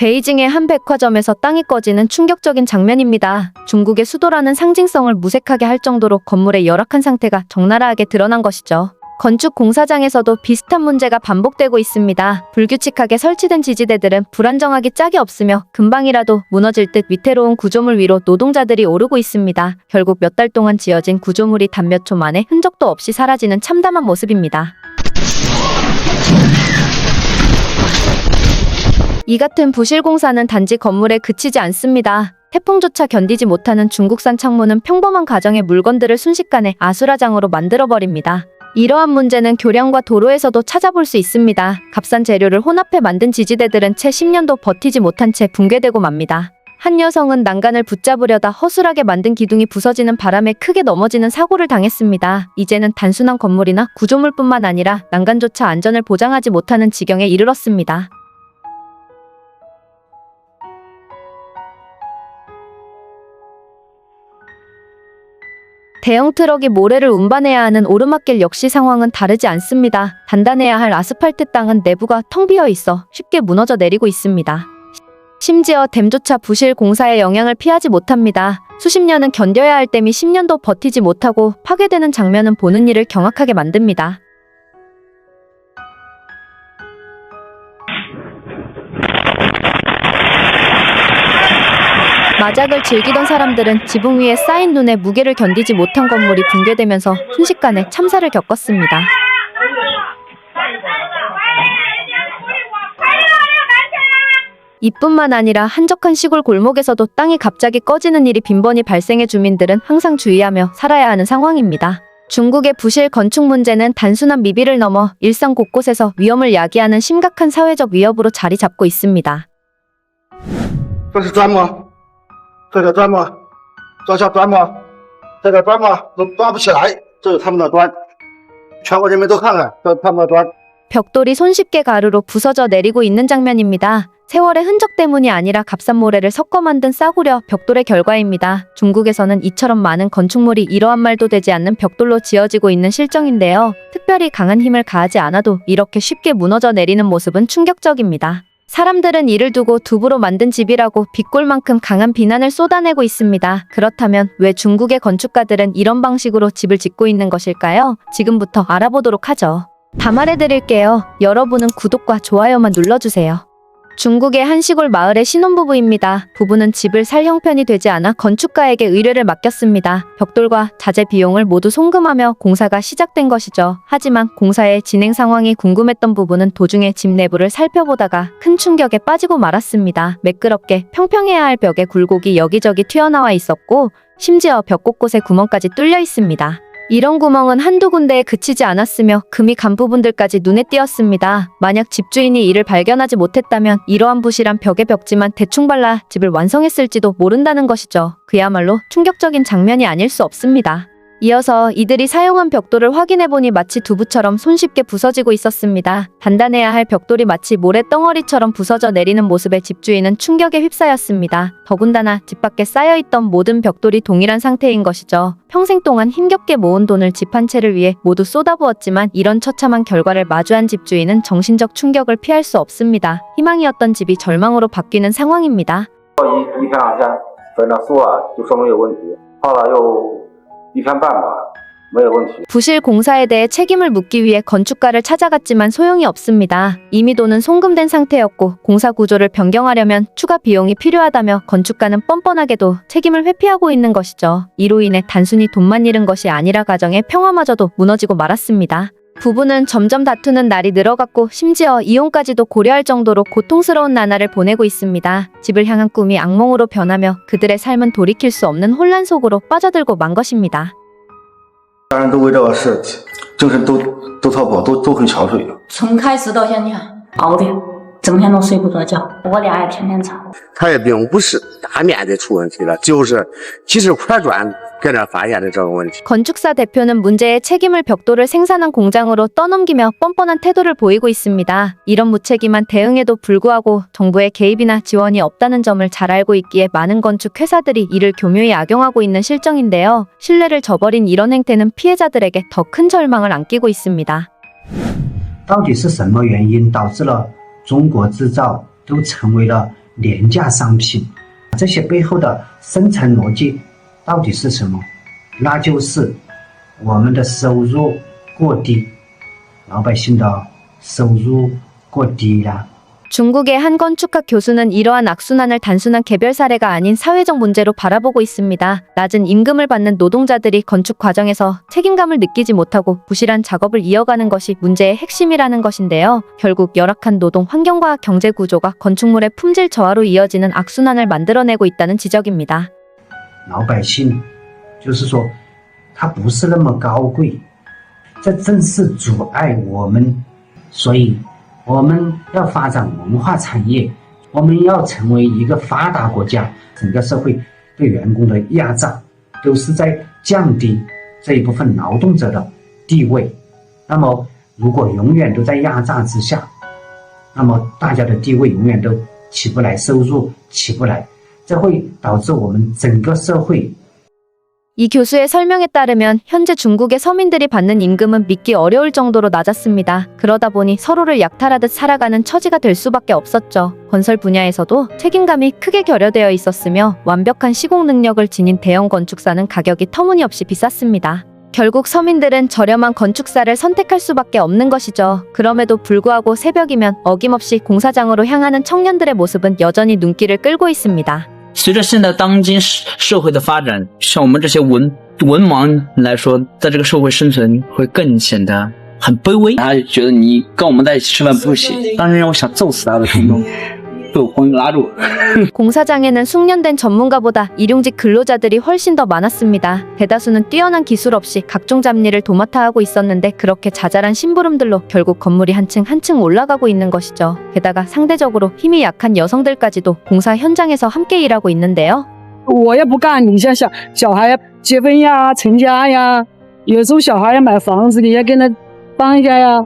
베이징의 한 백화점에서 땅이 꺼지는 충격적인 장면입니다. 중국의 수도라는 상징성을 무색하게 할 정도로 건물의 열악한 상태가 적나라하게 드러난 것이죠. 건축 공사장에서도 비슷한 문제가 반복되고 있습니다. 불규칙하게 설치된 지지대들은 불안정하기 짝이 없으며 금방이라도 무너질 듯 위태로운 구조물 위로 노동자들이 오르고 있습니다. 결국 몇 달 동안 지어진 구조물이 단 몇 초 만에 흔적도 없이 사라지는 참담한 모습입니다. 이 같은 부실 공사는 단지 건물에 그치지 않습니다. 태풍조차 견디지 못하는 중국산 창문은 평범한 가정의 물건들을 순식간에 아수라장으로 만들어버립니다. 이러한 문제는 교량과 도로에서도 찾아볼 수 있습니다. 값싼 재료를 혼합해 만든 지지대들은 채 10년도 버티지 못한 채 붕괴되고 맙니다. 한 여성은 난간을 붙잡으려다 허술하게 만든 기둥이 부서지는 바람에 크게 넘어지는 사고를 당했습니다. 이제는 단순한 건물이나 구조물뿐만 아니라 난간조차 안전을 보장하지 못하는 지경에 이르렀습니다. 대형 트럭이 모래를 운반해야 하는 오르막길 역시 상황은 다르지 않습니다. 단단해야 할 아스팔트 땅은 내부가 텅 비어 있어 쉽게 무너져 내리고 있습니다. 심지어 댐조차 부실 공사의 영향을 피하지 못합니다. 수십 년은 견뎌야 할 댐이 10년도 버티지 못하고 파괴되는 장면은 보는 이를 경악하게 만듭니다. 마작을 즐기던 사람들은 지붕 위에 쌓인 눈에 무게를 견디지 못한 건물이 붕괴되면서 순식간에 참사를 겪었습니다. 이뿐만 아니라 한적한 시골 골목에서도 땅이 갑자기 꺼지는 일이 빈번히 발생해 주민들은 항상 주의하며 살아야 하는 상황입니다. 중국의 부실 건축 문제는 단순한 미비를 넘어 일상 곳곳에서 위험을 야기하는 심각한 사회적 위협으로 자리 잡고 있습니다. 这是砖吗？ 这个砖吗？这叫砖吗？这个砖吗？都端不起来，这是他们的砖，全国人民都看看，这是他们的砖。 벽돌이 손쉽게 가루로 부서져 내리고 있는 장면입니다. 세월의 흔적 때문이 아니라 값싼 모래를 섞어 만든 싸구려 벽돌의 결과입니다. 중국에서는 이처럼 많은 건축물이 이러한 말도 되지 않는 벽돌로 지어지고 있는 실정인데요. 특별히 강한 힘을 가하지 않아도 이렇게 쉽게 무너져 내리는 모습은 충격적입니다. 사람들은 이를 두고 두부로 만든 집이라고 빗골만큼 강한 비난을 쏟아내고 있습니다. 그렇다면 왜 중국의 건축가들은 이런 방식으로 집을 짓고 있는 것일까요? 지금부터 알아보도록 하죠. 다 말해드릴게요. 여러분은 구독과 좋아요만 눌러주세요. 중국의 한 시골 마을의 신혼부부입니다. 부부는 집을 살 형편이 되지 않아 건축가에게 의뢰를 맡겼습니다. 벽돌과 자재 비용을 모두 송금하며 공사가 시작된 것이죠. 하지만 공사의 진행 상황이 궁금했던 부부는 도중에 집 내부를 살펴보다가 큰 충격에 빠지고 말았습니다. 매끄럽게 평평해야 할 벽에 굴곡이 여기저기 튀어나와 있었고 심지어 벽 곳곳에 구멍까지 뚫려 있습니다. 이런 구멍은 한두 군데에 그치지 않았으며 금이 간 부분들까지 눈에 띄었습니다. 만약 집주인이 이를 발견하지 못했다면 이러한 부실한 벽에 벽지만 대충 발라 집을 완성했을지도 모른다는 것이죠. 그야말로 충격적인 장면이 아닐 수 없습니다. 이어서 이들이 사용한 벽돌을 확인해보니 마치 두부처럼 손쉽게 부서지고 있었습니다. 단단해야 할 벽돌이 마치 모래 덩어리처럼 부서져 내리는 모습에 집주인은 충격에 휩싸였습니다. 더군다나 집 밖에 쌓여있던 모든 벽돌이 동일한 상태인 것이죠. 평생 동안 힘겹게 모은 돈을 집 한 채를 위해 모두 쏟아부었지만 이런 처참한 결과를 마주한 집주인은 정신적 충격을 피할 수 없습니다. 희망이었던 집이 절망으로 바뀌는 상황입니다. 一一天两天跟着说就说明有问题，后来又 一天半吧没有问题。 부실 공사에 대해 책임을 묻기 위해 건축가를 찾아갔지만 소용이 없습니다. 이미 돈은 송금된 상태였고 공사 구조를 변경하려면 추가 비용이 필요하다며 건축가는 뻔뻔하게도 책임을 회피하고 있는 것이죠. 이로 인해 단순히 돈만 잃은 것이 아니라 가정의 평화마저도 무너지고 말았습니다. 부부는 점점 다투는 날이 늘어갔고 심지어 이혼까지도 고려할 정도로 고통스러운 나날을 보내고 있습니다. 집을 향한 꿈이 악몽으로 변하며 그들의 삶은 돌이킬 수 없는 혼란 속으로 빠져들고 만 것입니다. 家人都为这个事精神都都特不好，都都很憔悴。从开始到现在熬的，整天都睡不着觉，我俩也天天吵。他也并不是大面积出问题了，就是几十块砖 搁那发现的这个问题。 건축사 대표는 문제의 책임을 벽돌을 생산한 공장으로 떠넘기며 뻔뻔한 태도를 보이고 있습니다. 이런 무책임한 대응에도 불구하고 정부의 개입이나 지원이 없다는 점을 잘 알고 있기에 많은 건축 회사들이 이를 교묘히 악용하고 있는 실정인데요. 신뢰를 저버린 이런 행태는 피해자들에게 더 큰 절망을 안기고 있습니다. 到底是什么原因导致了中国制造都成为了 廉价商品，这些背后的深层逻辑 到底是什么？那就是我们的收入过低，老百姓的收入过低呀、 중국의 한 건축학 교수는 이러한 악순환을 단순한 개별 사례가 아닌 사회적 문제로 바라보고 있습니다. 낮은 임금을 받는 노동자들이 건축 과정에서 책임감을 느끼지 못하고 부실한 작업을 이어가는 것이 문제의 핵심이라는 것인데요. 결국 열악한 노동 환경과 경제 구조가 건축물의 품질 저하로 이어지는 악순환을 만들어내고 있다는 지적입니다. 老百姓就是说，它不是那么高贵，这正是阻碍我们。所以，我们要发展文化产业，我们要成为一个发达国家，整个社会对员工的压榨都是在降低这一部分劳动者的地位。那么，如果永远都在压榨之下，那么大家的地位永远都起不来，收入起不来， 这会导致我们整个社会 이 교수의 설명에 따르면 현재 중국의 서민들이 받는 임금은 믿기 어려울 정도로 낮았습니다. 그러다 보니 서로를 약탈하듯 살아가는 처지가 될 수밖에 없었죠. 건설 분야에서도 책임감이 크게 결여되어 있었으며 완벽한 시공 능력을 지닌 대형 건축사는 가격이 터무니없이 비쌌습니다. 결국 서민들은 저렴한 건축사를 선택할 수밖에 없는 것이죠. 그럼에도 불구하고 새벽이면 어김없이 공사장으로 향하는 청년들의 모습은 여전히 눈길을 끌고 있습니다. 随着现在当今社社会的发展，像我们这些文文盲来说，在这个社会生存会更显得很卑微。他就觉得你跟我们在一起吃饭不行，当时让我想揍死他的冲动， 被我朋友拉住。 공사장에는 숙련된 전문가보다 일용직 근로자들이 훨씬 더 많았습니다. 대다수는 뛰어난 기술 없이 각종 잡일을 도맡아 하고 있었는데 그렇게 자잘한 심부름들로 결국 건물이 한층 한층 올라가고 있는 것이죠. 게다가 상대적으로 힘이 약한 여성들까지도 공사 현장에서 함께 일하고 있는데요. 我也不干，你像小小孩结婚呀、成家呀，有时候小孩要买房子，你要跟他帮一下呀。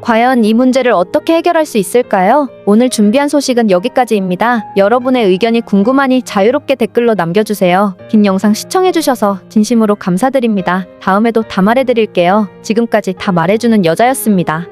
과연 이 문제를 어떻게 해결할 수 있을까요? 오늘 준비한 소식은 여기까지입니다. 여러분의 의견이 궁금하니 자유롭게 댓글로 남겨주세요. 긴 영상 시청해주셔서 진심으로 감사드립니다. 다음에도 다 말해드릴게요. 지금까지 다 말해주는 여자였습니다.